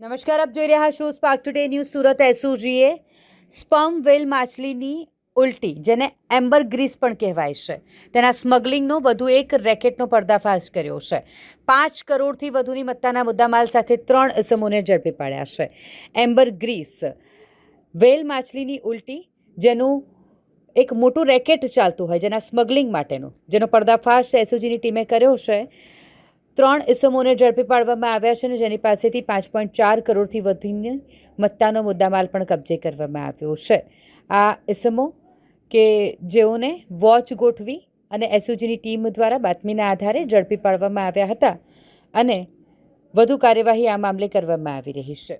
નમસ્કાર, આપ જોઈ રહ્યા છો સ્પાર્ક ટુડે ન્યૂઝ સુરત એસઓજીએ. સ્પમ વેલ માછલીની ઉલટી, જેને એમ્બર ગ્રીસ પણ કહેવાય છે. તેના સ્મગલિંગનો વધુ એક રેકેટનો પર્દાફાશ કર્યો છે. પાંચ કરોડથી વધુની મત્તાના મુદ્દામાલ સાથે ત્રણ ઇસમોને ઝડપી પાડ્યા છે. એમ્બર ગ્રીસ, વેલ માછલીની ઉલટી, જેનું એક મોટું રેકેટ ચાલતું હોય, જેના સ્મગલિંગ માટેનું, જેનો પર્દાફાશ એસઓજીની ટીમે કર્યો છે. ત્રણ ઇસમોને ઝડપી પાડવામાં આવ્યા છે અને જેની પાસેથી પાંચ પોઈન્ટ ચાર કરોડથી વધીને મત્તાનો મુદ્દામાલ પણ કબજે કરવામાં આવ્યો છે. આ ઇસમો કે જેઓને વોચ ગોઠવી અને એસઓજીની ટીમ દ્વારા બાતમીના આધારે ઝડપી પાડવામાં આવ્યા હતા અને વધુ કાર્યવાહી આ મામલે કરવામાં આવી રહી છે.